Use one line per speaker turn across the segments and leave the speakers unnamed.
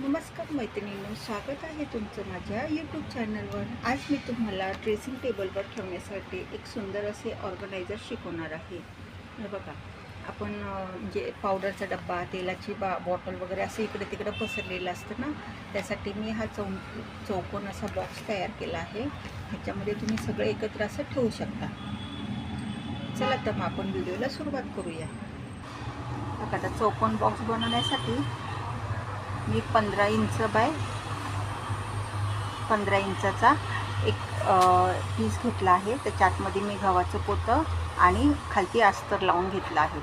नमस्कार मैत्रिणींनो स्वागत आहे तुमचं माझ्या यूट्यूब चॅनलवर आज मी तुम्हाला ड्रेसिंग टेबलवर ठेवण्यासाठी एक सुंदर असे ऑर्गनायझर शिकवणार आहे. बघा आपण जे म्हणजे पावडरचा डब्बा तेलाची बा बॉटल वगैरे असं इकडे तिकडे पसरलेलं असतं ना त्यासाठी मी हा चौ चौकोन असा बॉक्स तयार केला आहे. ह्याच्यामध्ये तुम्ही सगळं एकत्र असं ठेवू शकता. चला तर मग आपण व्हिडिओला सुरुवात करूया. आता चौकोन बॉक्स बनवण्यासाठी मी पंधरा इंच बाय पंधरा इंचाचा एक पीस घेतला आहे. त्याच्या आतमध्ये मी गव्हाचं पोतं आणि खालती अस्तर लावून घेतलं आहे.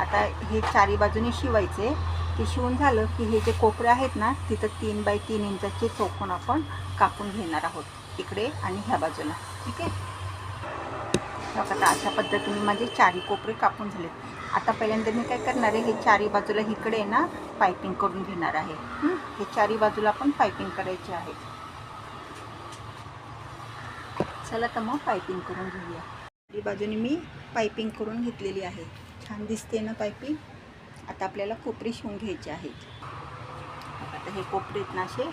आता हे चारी बाजूने शिवायचे. ते शिवून झालं की हे जे कोपरे आहेत ना तिथं तीन बाय तीन इंचाचे चौकोन आपण कापून घेणार आहोत. इकडे आणि ह्या बाजूला. ठीक आहे? बघा आता अशा पद्धतीने माझे चारी कोपरे कापून झालेत. आता पहिल्यांदा मी काय करणार आहे हे चारी बाजूला इकडे ना पायपिंग करून घेणार आहे. हे? चारी बाजूला आपण पायपिंग करायची आहे. चला तर मग पायपिंग करून घेऊया. चारी बाजूने मी पायपिंग करून घेतलेली आहे. छान दिसते ना पायपिंग आता आपल्याला कोपरे शिवून घ्यायचे आहेत आता हे कोपरे ना असे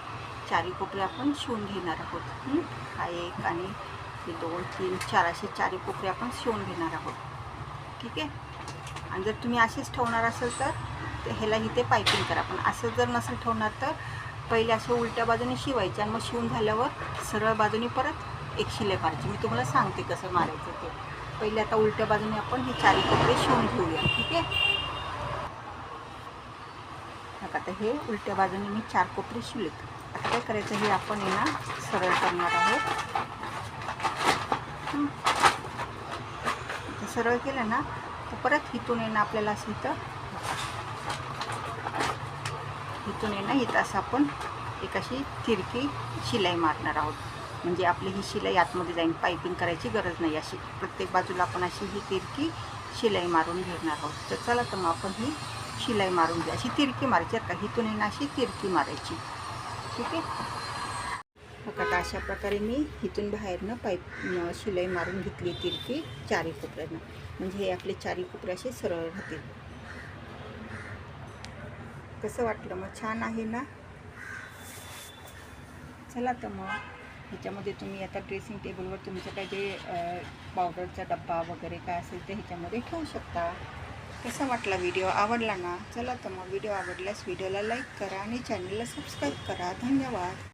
चारी कोपरे आपण शिवून घेणार आहोत. हा एक आणि हे दोन तीन चार असे चारी कोपरे आपण शिवून घेणार आहोत. ठीक आहे? आणि जर तुम्ही असेच ठेवणार असेल तर ते ह्याला इथे पायपिंग करा. पण असं जर नसेल ठेवणार तर पहिले असं उलट्या बाजूने शिवायचे आणि मग शिवून झाल्यावर सरळ बाजूने परत एक शिलाई मारायची मी तुम्हाला सांगते कसं मारायचं ते. पहिले आता उलट्या बाजूने आपण हे चारी कपडे शिवून घेऊया. ठीक आहे? आता हे उलट्या बाजूने मी चार कोपरे शिवलेत. आता काय करायचं? हे आपण आहे ना सरळ करणार आहोत. सरळ केलं ना परत हिथून येणं आपल्याला असं इथं. हिथून येणं इथं असं आपण एक अशी तिरकी शिलाई मारणार आहोत. म्हणजे आपली ही शिलाई आतमध्ये जाईन. पायपिंग करायची गरज नाही अशी. प्रत्येक बाजूला आपण अशी ही तिरकी शिलाई मारून घेणार आहोत. तर चला तर मग आपण ही शिलाई मारून घ्या. अशी तिरकी मारायची का? हिथून येणं ना अशी तिरकी मारायची. ठीक आहे? हो, बघा आता अशा प्रकारे मी इथून बाहेरनं पाईप शिलाई मारून घेतली तिरकी चारी कोपऱ्यानं. म्हणजे हे आपले चारी कोपरे असे सरळ राहतील. कसं वाटलं? मग छान आहे ना? चला तर मग. ह्याच्यामध्ये तुम्ही आता ड्रेसिंग टेबलवर तुमचं काय जे पावडरचा डब्बा वगैरे काय असेल ते ह्याच्यामध्ये ठेवू शकता. कसा वाटला व्हिडिओ आवडला ना? चला तर मग व्हिडिओ आवडल्यास व्हिडिओला लाईक करा आणि चॅनलला सबस्क्राईब करा. धन्यवाद.